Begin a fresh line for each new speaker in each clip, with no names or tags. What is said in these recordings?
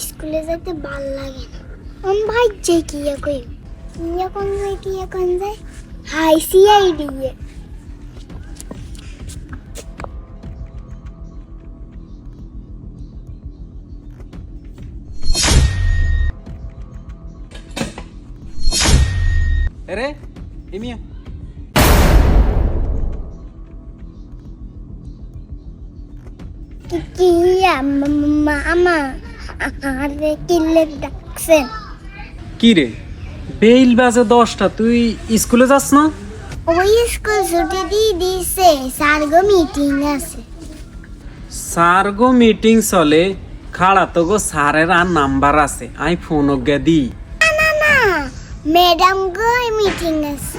স্কুলে যেতে ভালো লাগে না। আমি ভাই যে কি কই কি কোন যায় কি কোন যায়? হাই
এরে এমিয়া
কি কি মামা আরে ডাকছেন
কি রে? বেইল বাজে দশটা তুই স্কুলে যাস না?
ওই স্কুল ছুটি দিয়ে দিছে সার্গো মিটিং আছে।
স্যার গো মিটিং চলে খাড়া তো গো স্যারের আর নাম্বার আছে আই ফোন গে দি
না না ম্যাডাম গো মিটিং আছে।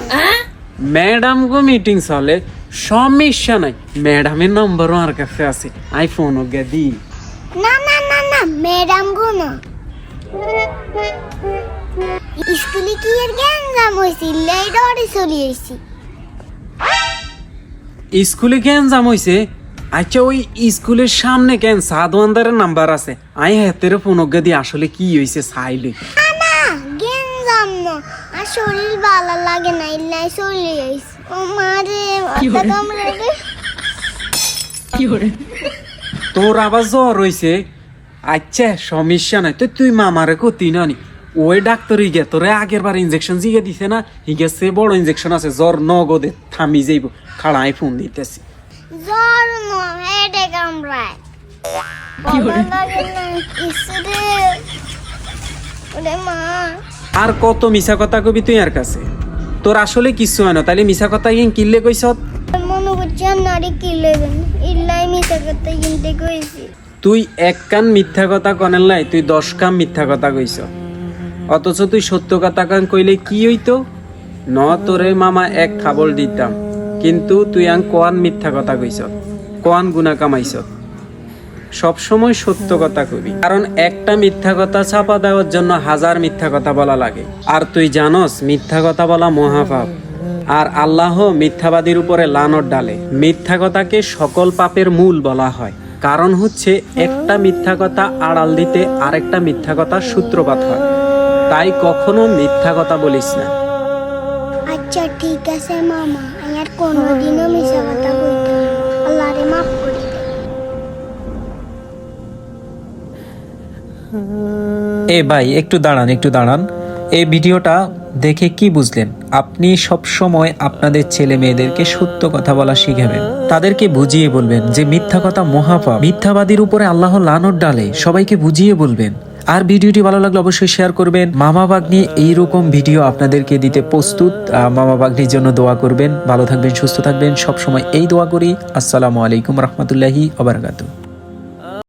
ম্যাডাম গো মিটিং চলে সমস্যা নাই ম্যাডামের নম্বরও আর কাছে আছে আই ফোন গে দি
না না না না ম্যাডাম গো না স্কুলে কি এর জ্ঞান জাম হয়েছি লাই চলি আইছি।
স্কুলে কেন জাম হইছে? আচ্ছা ওই স্কুলের সামনে কেন সাদওয়ান্দারের নাম্বার আছে? আই হাতের ফোন গে দি আসলে কি হইছে চাইলে
না জ্ঞান জাম না। আর শরীর ভালো লাগে না ইল্লাই চলি আইছি। ও মারে মাথা কামড়ে
তোর আবার জ্বর হইছে? আচ্ছা সমস্যা নাই। তো তুই মামারে কতি নানি ওই ডাক্তার ইগে তোরে আগের বার ইনজেকশন জিগে দিছে না? হিগে সে বড় ইনজেকশন আছে জ্বর নগদে থামি যাইব। খাড়াই ফোন দিতেছি।
জ্বর হেডে কামড়ায়
আর কত মিছা কথা কবি তুই আর কাছে? তোর আসলে কিছু হয় না তাহলে মিছা কথা ইন কিনলে কইস
মনে করছি আর নারী ইল্লাই করতে কিনতে কইছি।
তুই এক কান মিথ্যা কথা কনের লাই, তুই দশ কান মিথ্যা কথা কইস অথচ তুই সত্য কথা কান কইলে কি হইতো? ন, তোরে মামা এক খাবল দিতাম, কিন্তু তুই আং কোয়ান মিথ্যা কথা কইস কোয়ান গুণা কামাইছ। সবসময় সত্য কথা কবি। কারণ একটা মিথ্যা কথা ছাপা দেওয়ার জন্য হাজার মিথ্যা কথা বলা লাগে। আর তুই জানস, মিথ্যা কথা বলা মহাপাপ। আর আল্লাহ মিথ্যাবাদীর উপরে লানট ডালে। মিথ্যা কথাকে সকল পাপের মূল বলা হয়। কারণ হচ্ছে একটা মিথ্যা কথা আড়াল দিতে আরেকটা মিথ্যা কথা সূত্রপাত হয়। তাই কখনো মিথ্যা কথা বলিস না।
আচ্ছা ঠিক আছে মামা। আমি আর কোনোদিনও মিশা কথা না। আল্লাহরে মাফ করে দে।
এ ভাই একটু দাঁড়ান একটু দাঁড়ান। এই ভিডিওটা দেখে কি বুঝলেন? আপনি সব সময় আপনাদের ছেলে মেয়েদেরকে সত্য কথা বলা শিখাবেন। তাদেরকে বুঝিয়ে বলবেন যে মিথ্যা কথা মহাপাপ। মিথ্যাবাদীর উপরে আল্লাহ লানট ডালে। সবাইকে বুঝিয়ে বলবেন। আর ভিডিওটি ভালো লাগলে অবশ্যই শেয়ার করবেন। মামা বাগনি এইরকম ভিডিও আপনাদেরকে দিতে প্রস্তুত। মামা বাগনির জন্য দোয়া করবেন। ভালো থাকবেন, সুস্থ থাকবেন। সব সময় এই দোয়া করি। আসসালামু আলাইকুম রহমতুল্লাহি আবরকাতু